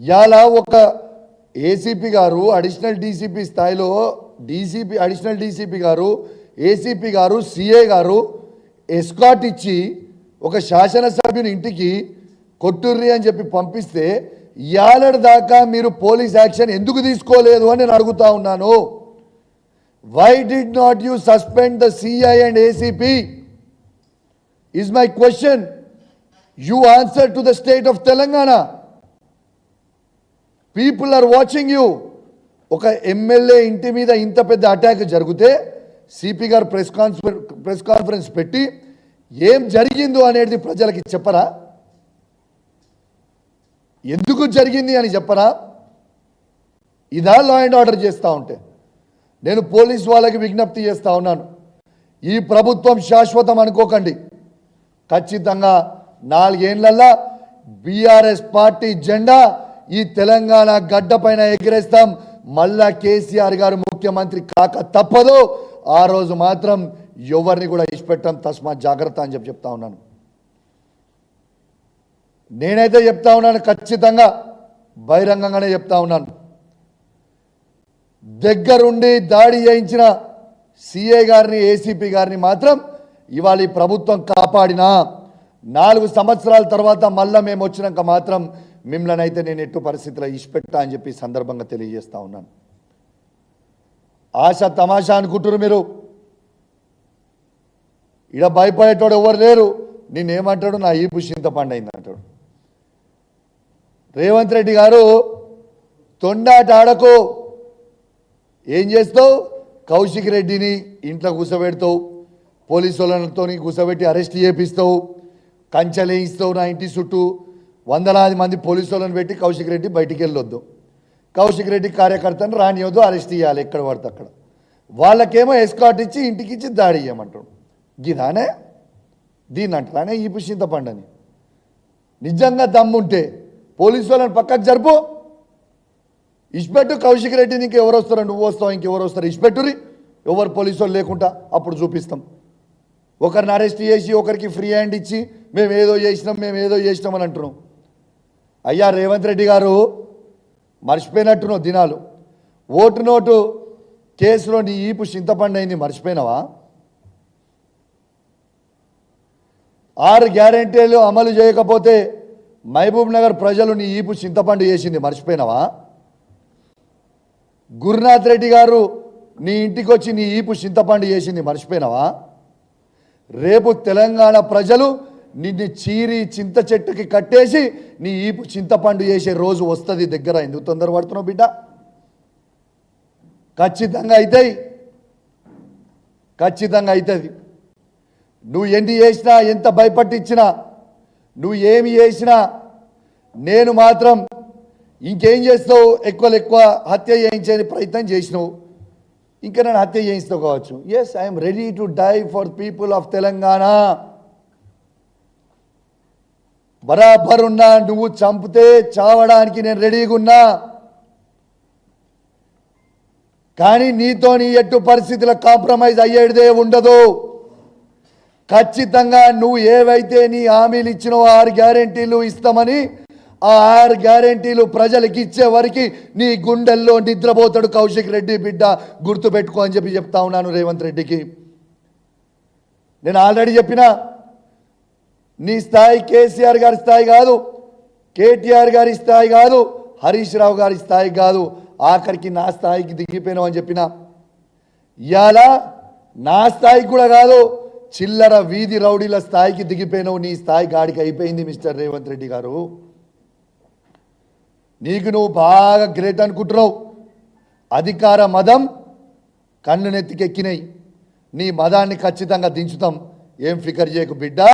ఇలా ఒక ఏసీపీ గారు అడిషనల్ డీసీపీ స్థాయిలో డీసీపీ అడిషనల్ డీసీపీ గారు ఏసీపీ గారు సిఏ గారు ఎస్కాట్ ఇచ్చి ఒక శాసనసభ్యుని ఇంటికి కొట్టుర్రి అని చెప్పి పంపిస్తే ఇయాలటి దాకా మీరు పోలీస్ యాక్షన్ ఎందుకు తీసుకోలేదు అని నేను అడుగుతా ఉన్నాను. Why did not you suspend the CI and ACP is my question you answer to the state of Telangana people are watching you ఒక ఎమ్మెల్యే ఇంటి మీద ఇంత పెద్ద అటాక్ జరిగితే సిపి గారు ప్రెస్ కాన్ఫరెన్స్ ప్రెస్ కాన్ఫరెన్స్ పెట్టి ఏం జరిగిందో అనేది ప్రజలకి చెప్పరా? ఎందుకు జరిగింది అని చెప్పరా? ఇదా లా అండ్ ఆర్డర్ చేస్తూ ఉంటే. నేను పోలీస్ వాళ్ళకి విజ్ఞప్తి చేస్తూ ఉన్నాను. ఈ ప్రభుత్వం శాశ్వతం అనుకోకండి. ఖచ్చితంగా నాలుగేళ్ళల్లా బీఆర్ఎస్ పార్టీ జెండా ఈ తెలంగాణ గడ్డ పైన ఎగిరేస్తాం. మళ్ళా కేసీఆర్ గారు ముఖ్యమంత్రి కాక తప్పదు. ఆ రోజు మాత్రం ఎవరిని కూడా ఇచ్చిపెట్టడం తస్మా జాగ్రత్త అని చెప్పి చెప్తా ఉన్నాను. నేనైతే చెప్తా ఉన్నాను ఖచ్చితంగా బహిరంగంగానే చెప్తా ఉన్నాను. దగ్గరుండి దాడి చేయించిన సిఏ గారిని ఏసీపీ గారిని మాత్రం ఇవాళ ఈ ప్రభుత్వం కాపాడినా నాలుగు సంవత్సరాల తర్వాత మళ్ళా మేము వచ్చినాక మాత్రం మిమ్మల్ని అయితే నేను ఎట్టు పరిస్థితిలో ఇచ్చిపెట్టా అని చెప్పి సందర్భంగా తెలియజేస్తా ఉన్నాను. ఆశ తమాషా అనుకుంటున్నారు మీరు? ఇడ భయపడేటోడు ఎవరు లేరు. నేనేమంటాడు నా ఈపు చింతపండు అయింది అంటాడు రేవంత్ రెడ్డి గారు తొండాట ఆడకు. ఏం చేస్తావు? కౌశిక్ రెడ్డిని ఇంట్లో కూర్చోబెడతావు పోలీసు వాళ్ళతో కూర్చోబెట్టి అరెస్ట్ చేపిస్తావు. కంచెలేయిస్తావు నా ఇంటి చుట్టూ. వందలాది మంది పోలీసు వాళ్ళని పెట్టి కౌశిక్ రెడ్డి బయటికి వెళ్ళొద్దు. కౌశిక్ రెడ్డి కార్యకర్తను రానివద్దు అరెస్ట్ చేయాలి ఎక్కడ పడితే అక్కడ. వాళ్ళకేమో ఎస్కాట్ ఇచ్చి ఇంటికి ఇచ్చి దాడి చేయమంటాడు. గిదానే? దీన్ని అంటారానే ఈ చింతపండని. నిజంగా దమ్ముంటే పోలీసు వాళ్ళని పక్కకు జరుపు. ఇష్పెట్టు కౌశిక్ రెడ్డి నీకు ఎవరు వస్తారు నువ్వు వస్తావు ఇంకెవరు వస్తారు ఇష్పెట్టురి. ఎవరు పోలీసు వాళ్ళు లేకుండా అప్పుడు చూపిస్తాం. ఒకరిని అరెస్ట్ చేసి ఒకరికి ఫ్రీ హ్యాండ్ ఇచ్చి మేము ఏదో చేసినాం మేము ఏదో చేసినాం అని అంటున్నాం. అయ్యా రేవంత్ రెడ్డి గారు మర్చిపోయినట్టునో దినాలు. ఓటు నోటు కేసులో నీ ఈపు చింతపండు అయింది మర్చిపోయినావా? ఆరు గ్యారెంటీలు అమలు చేయకపోతే మహబూబ్ నగర్ ప్రజలు నీ ఈపు చింతపండు చేసింది మర్చిపోయినావా? గురునాథ్ రెడ్డి గారు నీ ఇంటికి వచ్చి నీ ఈపు చింతపండు చేసింది మర్చిపోయినావా? రేపు తెలంగాణ ప్రజలు నిన్ను చీరి చింత చెట్టుకి కట్టేసి నీ ఈపు చింతపండు చేసే రోజు వస్తుంది దగ్గర. ఎందుకు తొందరపడుతున్నావు బిడ్డ? ఖచ్చితంగా అవుతాయి ఖచ్చితంగా అవుతుంది నువ్వు ఎన్ని చేసినా ఎంత భయపట్టించినా నువ్వు ఏమి చేసినా నేను మాత్రం ఇంకేం చేస్తావు? ఎక్కువ ఎక్కువ హత్య చేయించే ప్రయత్నం చేసినావు. ఇంకా నేను హత్య చేయిస్తావు కావచ్చు. Yes I'm ready to die for people of Telangana బరాబర్ ఉన్నా నువ్వు చంపితే చావడానికి నేను రెడీగా ఉన్నా. కానీ నీతో నీ ఎట్టు పరిస్థితుల కాంప్రమైజ్ అయ్యేదే ఉండదు. ఖచ్చితంగా నువ్వు ఏవైతే నీ హామీలు ఇచ్చినో ఆరు గ్యారెంటీలు ఇస్తామని ఆ ఆరు గ్యారెంటీలు ప్రజలకు ఇచ్చే వరకు నీ గుండెల్లో నిద్రపోతాడు కౌశిక్ రెడ్డి బిడ్డ. గుర్తుపెట్టుకో అని చెప్పి చెప్తా ఉన్నాను రేవంత్ రెడ్డికి. నేను ఆల్రెడీ చెప్పిన నీ స్థాయి కేసీఆర్ గారి స్థాయి కాదు కేటీఆర్ గారి స్థాయి కాదు హరీష్ రావు గారి స్థాయి కాదు. ఆఖరికి నా స్థాయికి దిగిపోయినావు అని చెప్పిన. ఇవాళ నా స్థాయికి కూడా కాదు చిల్లర వీధి రౌడీల స్థాయికి దిగిపోయినావు నీ స్థాయి గాడికి అయిపోయింది మిస్టర్ రేవంత్ రెడ్డి గారు. నీకు నువ్వు బాగా గ్రేట్ అనుకుంటున్నావు. అధికార మదం కన్ను నెత్తికెక్కినాయి. నీ మదాన్ని ఖచ్చితంగా దించుతాం. ఏం ఫికర్ చేయకు బిడ్డ.